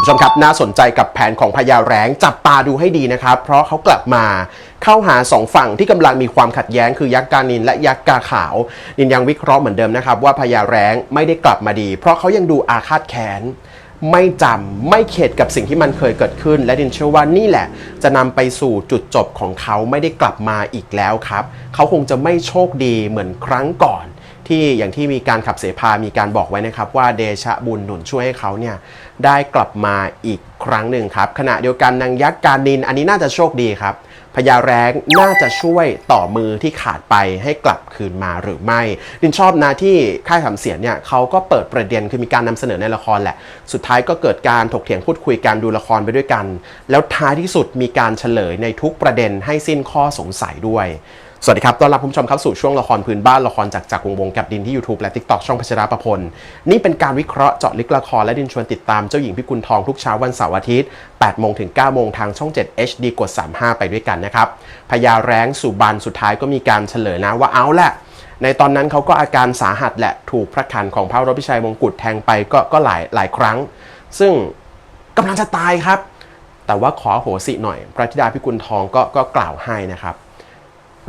คุณผู้ชมครับน่าสนใจกับแผนของพญาแรงจับตาดูให้ดีนะครับ เพราะเขากลับมาเข้าหาสองฝั่งที่กำลังมีความขัดแย้งคือยักษ์กานินและยักษ์กาขาว นินยังวิเคราะห์เหมือนเดิมนะครับ ว่าพญาแรงไม่ได้กลับมาดี เพราะเขายังดูอาฆาตแค้นไม่จำไม่เข็ดกับสิ่งที่มันเคยเกิดขึ้น และดินเชื่อว่านี่แหละ จะนำไปสู่จุดจบของเขาไม่ได้กลับมาอีกแล้วครับ เขาคงจะไม่โชคดีเหมือนครั้งก่อน ที่อย่างที่มีการขับเสพา มีการบอกไว้นะครับ ว่าเดชะบุญหนุนช่วยให้เขาเนี่ยได้กลับมาอีกครั้งหนึ่งครับ ขณะเดียวกันนางยักษ์การนินอันนี้น่าจะโชคดีครับพญาแร้งน่าจะช่วยต่อมือที่ขาดไปให้กลับคืนมาหรือไม่ดินชอบนะที่ค่ายขำเสียงเนี่ยเขาก็เปิดประเด็นคือมีการนำเสนอในละครแหละ สุดท้ายก็เกิดการถกเถียงพูดคุยกันดูละครไปด้วยกัน แล้วท้ายที่สุดมีการเฉลยในทุกประเด็นให้สิ้นข้อสงสัยด้วย สวัสดีครับ ต้อนรับคุณผู้ชมเข้าสู่ช่วงละครพื้นบ้านละครจากจากวงวงกับดินที่ YouTube และ TikTok ช่องพัชราประพล นี่เป็นการวิเคราะห์เจาะลึกละครและดินชวนติดตามเจ้าหญิงพิกุลทองทุกเช้าวันเสาร์อาทิตย์ 8 โมงถึง 9 โมงทางช่อง 7 HD กด 35 ไปด้วยกันนะครับพญาแร้งสุบันสุดท้ายก็มีการเฉลยนะว่าเอาแหละในตอนนั้นเขาก็อาการสาหัสแหละถูกพระขันของพระรพิชัยมงกุฎแทงไปก็ก็หลายหลายครั้ง ซึ่งกำลังจะตายครับ แต่ว่าขอโหสิหน่อย พระธิดาพิกุลทองก็ก็กล่าวให้นะครับ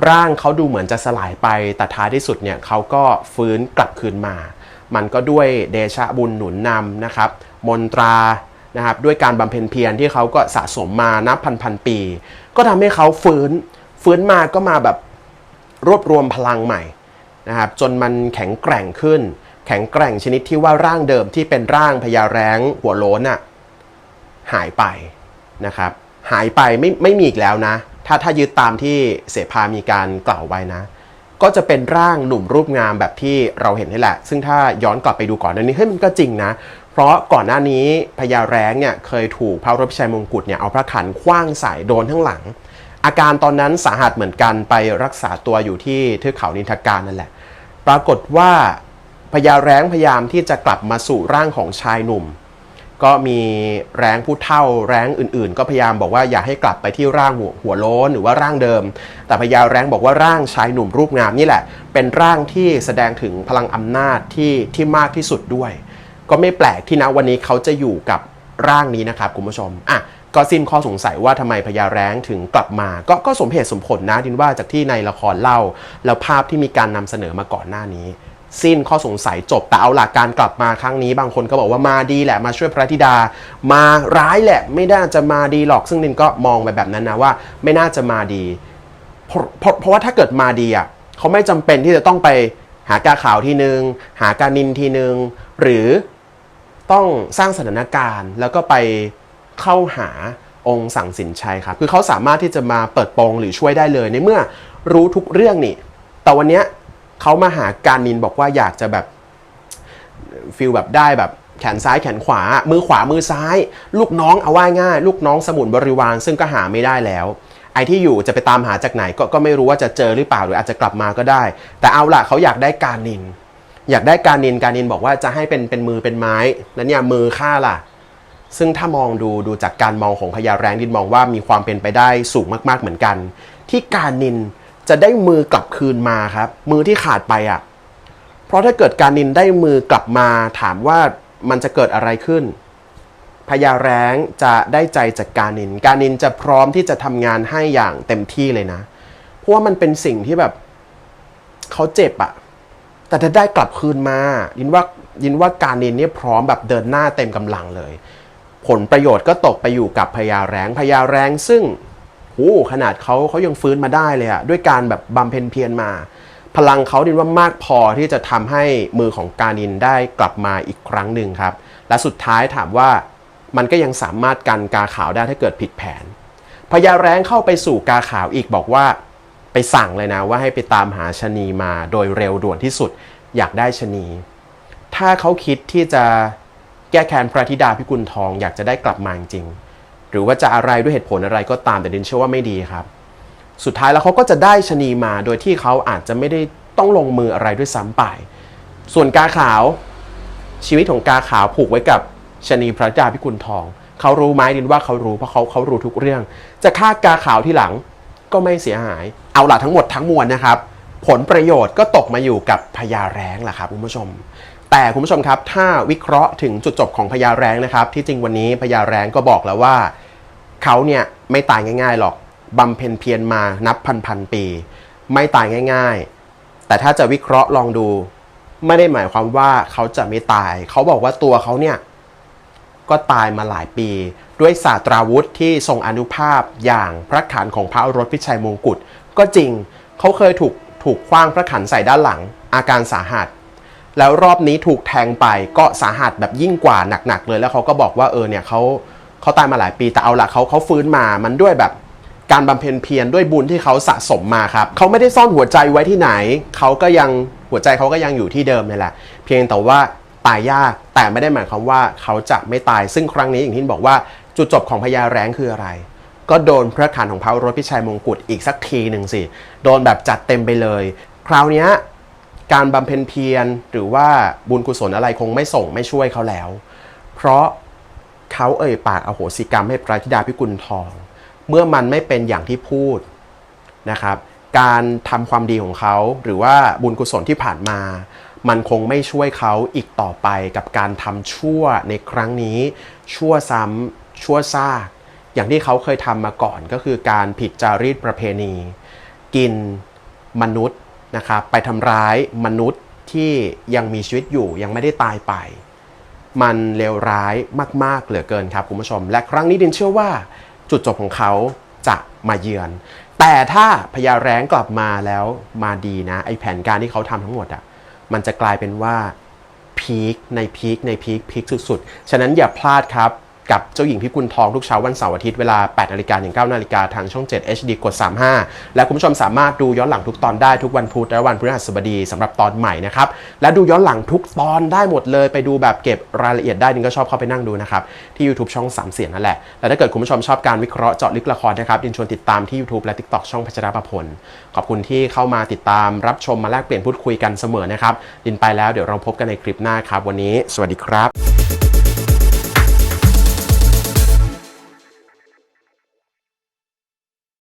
ร่างเขาดูเหมือนจะสลายไป แต่ท้ายที่สุดเนี่ยเขาก็ฟื้นกลับคืนมา มันก็ด้วยเดชะบุญหนุนนำนะครับ มนตรานะครับด้วยการบำเพ็ญเพียรที่เขาก็สะสมมานับพันพันปี ก็ทำให้เขาฟื้น ฟื้นมาก็มาแบบรวบรวมพลังใหม่นะครับจนมันแข็งแกร่งขึ้น แข็งแกร่งชนิดที่ว่าร่างเดิมที่เป็นร่างพญาแร้งหัวโล้นอะหายไปนะครับหายไปไม่ไม่มีอีกแล้วนะ ถ้าถ้ายึดตามที่เสภามีการกล่าวไว้นะ ก็จะเป็นร่างหนุ่มรูปงามแบบที่เราเห็นนี่แหละ ซึ่งถ้าย้อนกลับไปดูก่อนหน้านี้เฮ้ยมันก็จริงนะ เพราะก่อนหน้านี้พญาแร้งเนี่ยเคยถูกพระรพิชัยมงกุฎเนี่ยเอาพระขันคว้างใส่โดนทั้งหลัง อาการตอนนั้นสาหัสเหมือนกันไปรักษาตัวอยู่ที่เทือกเขานินทการนั่นแหละ ปรากฏว่าพญาแร้งพยายามที่จะกลับมาสู่ร่างของชายหนุ่ม ก็มีแรงผู้เท่าแรงอื่นๆ ก็พยายามบอกว่าอย่าให้กลับไปที่ร่างหัวหวโล้นหรือว่าร่างเดิม แต่พญาแรงบอกว่าร่างชายหนุ่มรูปงามนี่แหละ เป็นร่างที่แสดงถึงพลังอำนาจที่ที่มากที่สุดด้วย ก็ไม่แปลกที่นะวันนี้เขาจะอยู่กับร่างนี้นะครับคุณผู้ชมอะก็สิ้นข้อสงสัยว่าทำไมพญาแร้งถึงกลับมา ก็ก็สมเหตุสมผลนะดินว่าจากที่ในละครเล่า แล้วภาพที่มีการนำเสนอมาก่อนหน้านี้ สิ้นข้อสงสัยจบแต่เอาหลักการกลับมาครั้งนี้ บางคนก็บอกว่ามาดีแหละมาช่วยพระธิดา มาร้ายแหละไม่น่าจะมาดีหรอกซึ่งนินก็มองไปแบบนั้นนะว่า ไม่น่าจะมาดีเพราะเพราะว่าถ้าเกิดมาดีอะเขาไม่จำเป็นที่จะต้องไปหากาขาวทีนึง หากานินทีนึง หรือต้องสร้างสถานการณ์ แล้วก็ไปเข้าหาองค์สั่งสินชัยครับคือเขาสามารถที่จะมาเปิดโปงหรือช่วยได้เลยในเมื่อรู้ทุกเรื่องนี่ แต่วันเนี้ย เขามาหาการนินบอกว่าอยากจะแบบฟิลแบบได้แบบแขนซ้ายแขนขวา มือขวามือซ้าย ลูกน้องเอาว่าง่าย ลูกน้องสมุนบริวารซึ่งก็หาไม่ได้แล้ว ไอ้ที่อยู่จะไปตามหาจากไหนก็ก็ไม่รู้ว่าจะเจอหรือเปล่าหรืออาจจะกลับมาก็ได้ แต่เอาล่ะเขาอยากได้การนิน อยากได้การนินการนินบอกว่าจะให้เป็นเป็นมือเป็นไม้แล้วเนี่ยมือข้าล่ะ ซึ่งถ้ามองดูดูจากการมองของพญาแรงดินมองว่ามีความเป็นไปได้สูงมากๆเหมือนกัน ที่การนิน จะได้มือกลับคืนมาครับ มือที่ขาดไปอะ เพราะถ้าเกิดการนินได้มือกลับมาถามว่ามันจะเกิดอะไรขึ้นพญาแร้งจะได้ใจจากการนิน การนินจะพร้อมที่จะทำงานให้อย่างเต็มที่เลยนะ เพราะว่ามันเป็นสิ่งที่แบบเขาเจ็บอะแต่ถ้าได้กลับคืนมา ยินว่ายินว่าการนินเนี่ยพร้อมแบบเดินหน้าเต็มกำลังเลย ผลประโยชน์ก็ตกไปอยู่กับพญาแร้งพญาแร้งซึ่ง โอ้ขนาดเขาเขายังฟื้นมาได้เลยอะด้วยการแบบบำเพ็ญเพียรมา พลังเขาดินว่ามากพอที่จะทำให้มือของกานินได้กลับมาอีกครั้งหนึ่งครับ และสุดท้ายถามว่ามันก็ยังสามารถกันกาขาวได้ถ้าเกิดผิดแผนพญาแร้งเข้าไปสู่กาขาวอีกบอกว่า ไปสั่งเลยนะว่าให้ไปตามหาชะนีมาโดยเร็วด่วนที่สุดอยากได้ชะนี ถ้าเขาคิดที่จะแก้แค้นพระธิดาพิกุลทองอยากจะได้กลับมาจริง หรือว่าจะอะไรด้วยเหตุผลอะไรก็ตามแต่ดินเชื่อว่าไม่ดีครับ สุดท้ายแล้วเขาก็จะได้ชะนีมาโดยที่เขาอาจจะไม่ได้ต้องลงมืออะไรด้วยซ้ำไป ส่วนกาขาว ชีวิตของกาขาวผูกไว้กับชะนีพระธิดาพิกุลทอง เขารู้ไหมดินว่าเขารู้เพราะเขาเขารู้ทุกเรื่อง จะฆ่ากาขาวที่หลังก็ไม่เสียหาย เอาล่ะทั้งหมดทั้งมวลนะครับ ผลประโยชน์ก็ตกมาอยู่กับพญาแร้งแหละครับคุณผู้ชม แต่คุณผู้ชมครับ ถ้าวิเคราะห์ถึงจุดจบของพญาแรงนะครับ ที่จริงวันนี้พญาแรงก็บอกแล้วว่า เขาเนี่ยไม่ตายง่าย ๆ หรอกบำเพ็ญเพียรมานับพันพันๆปี ไม่ตายง่าย ๆ แต่ถ้าจะวิเคราะห์ลองดู ไม่ได้หมายความว่าเขาจะไม่ตาย เขาบอกว่าตัวเขาเนี่ยก็ตายมาหลายปี ด้วยศาสตราวุธที่ทรงอนุภาพอย่างพระขันของพระอรถพิชัยมงกุฎก็จริงเขาเคยถูกถูกคว้างพระขันใส่ด้านหลัง อาการสาหัส แล้วรอบนี้ถูกแทงไปก็สาหัสแบบยิ่งกว่าหนักๆเลยแล้วเขาก็บอกว่าเออเนี่ยเขาเขาตายมาหลายปีแต่เอาละเขาเขาฟื้นมามันด้วยแบบการบำเพ็ญเพียรด้วยบุญที่เขาสะสมมาครับเขาไม่ได้ซ่อนหัวใจไว้ที่ไหนเขาก็ยังหัวใจเขาก็ยังอยู่ที่เดิมนี่แหละ เพียงแต่ว่าตายยากแต่ไม่ได้หมายความว่าเขาจะไม่ตายซึ่งครั้งนี้อย่างที่บอกว่าจุดจบของพญาแร้งคืออะไร ก็โดนพระขันของพระรถพิชัยมงกุฎอีกสักทีหนึ่งสิ โดนแบบจัดเต็มไปเลย คราวนี้ การบำเพ็ญเพียรหรือว่าบุญกุศลอะไรคงไม่ส่งไม่ช่วยเขาแล้ว เพราะเขาเอ่ยปากอโหสิกรรมให้พระธิดาพิกุลทอง เมื่อมันไม่เป็นอย่างที่พูดนะครับ การทำความดีของเขาหรือว่าบุญกุศลที่ผ่านมา มันคงไม่ช่วยเขาอีกต่อไปกับการทำชั่วในครั้งนี้ ชั่วซ้ำชั่วซากอย่างที่เขาเคยทำมาก่อนก็คือการผิดจารีตประเพณี กินมนุษย์ นะครับไปทำร้ายมนุษย์ที่ยังมีชีวิตอยู่ยังไม่ได้ตายไป มันเลวร้ายมาก ๆ เหลือเกินครับคุณผู้ชม และครั้งนี้ดินเชื่อว่าจุดจบของเขาจะมาเยือน แต่ถ้าพญาแร้งกลับมาแล้วมาดีนะ ไอแผนการที่เขาทำทั้งหมดอะ่ะมันจะกลายเป็นว่าพีคในพีคในพีคพีคสุดๆ ฉะนั้นอย่าพลาดครับ กับเจ้าหญิงพิกุลทองทุกเช้าวันเสาร์อาทิตย์เวลา 8นาฬิกาถึง9นาฬิกาทางช่อง 7 HD กด 35 และคุณผู้ชมสามารถดูย้อนหลังทุกตอนได้ทุกวันพุธและวันพฤหัสบดีสำหรับตอนใหม่นะครับ และดูย้อนหลังทุกตอนได้หมดเลย ไปดูแบบเก็บรายละเอียดได้ดินก็ชอบเข้าไปนั่งดูนะครับ ที่ YouTube ช่องสามเสียงนั่นแหละ และถ้าเกิดคุณผู้ชมชอบการวิเคราะห์เจาะลึกละครนะครับดินชวนติดตามที่ YouTube และ TikTok ช่องพัชรประพลขอบคุณที่เข้ามาติดตามรับชมมาแลกเปลี่ยนพูดคุยกันเสมอนะครับดินไปแล้วเดี๋ยวเราพบกันในคลิปหน้าครับวันนี้ สวัสดีครับ